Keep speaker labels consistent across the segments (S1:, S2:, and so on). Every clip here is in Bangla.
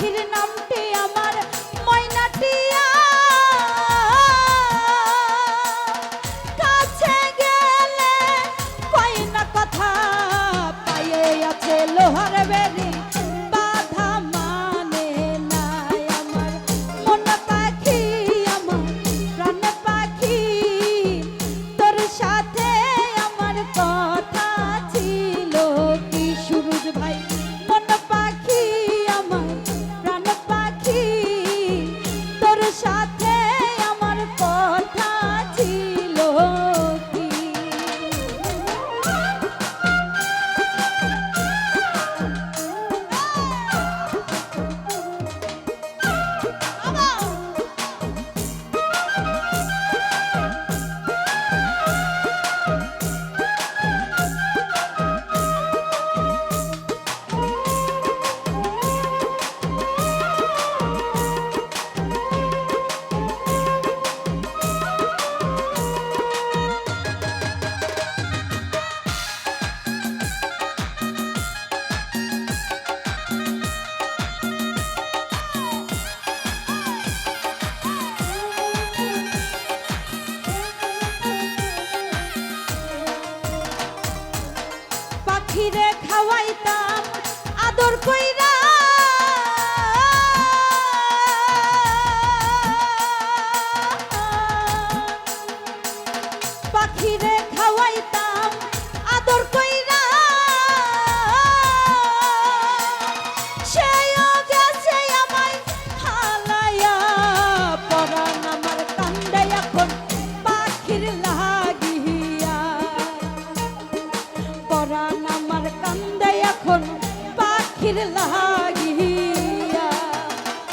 S1: পাখির নামটি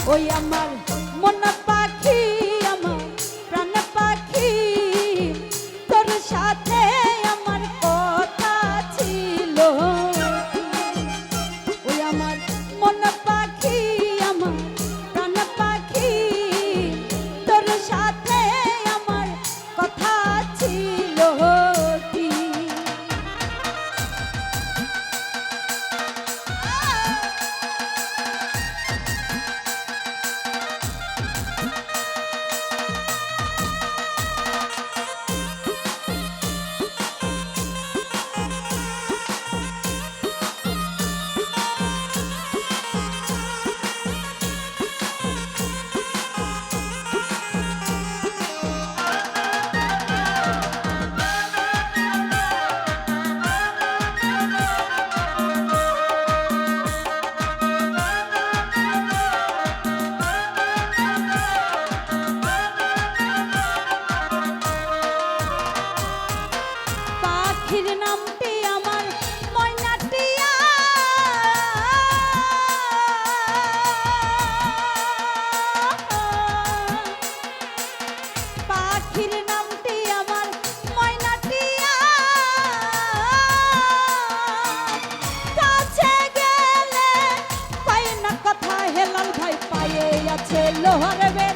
S1: ওই আমার মন আছে লোহার বেরি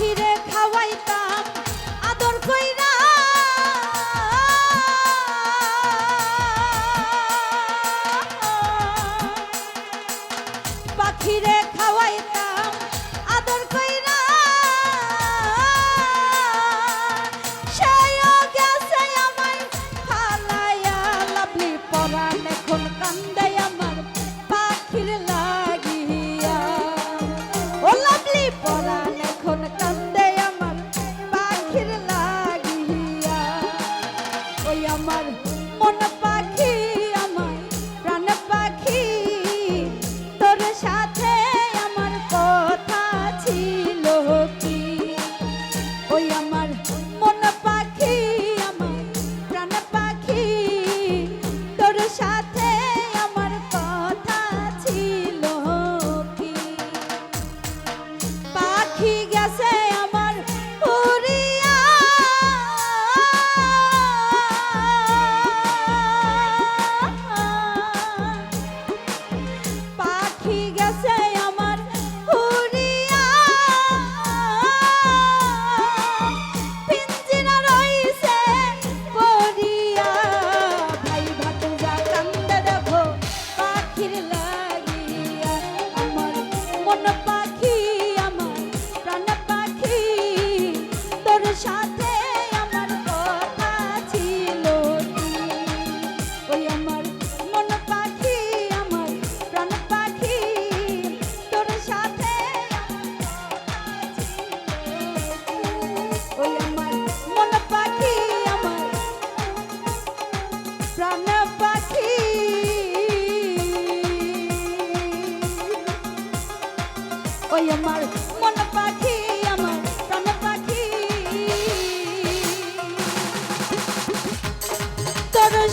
S1: পাখিরে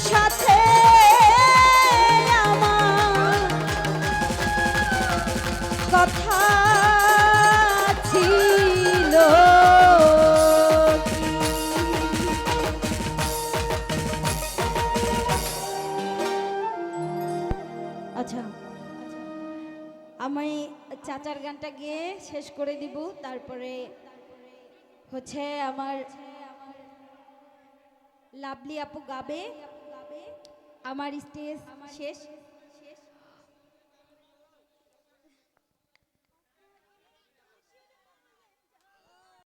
S1: সাথে আমার কথা ছিল আচ্ছা আমি চাচার গানটা গিয়ে শেষ করে দিব, তারপরে হচ্ছে আমার লাভলি আপু গাবে। আমার স্টেজ শেষ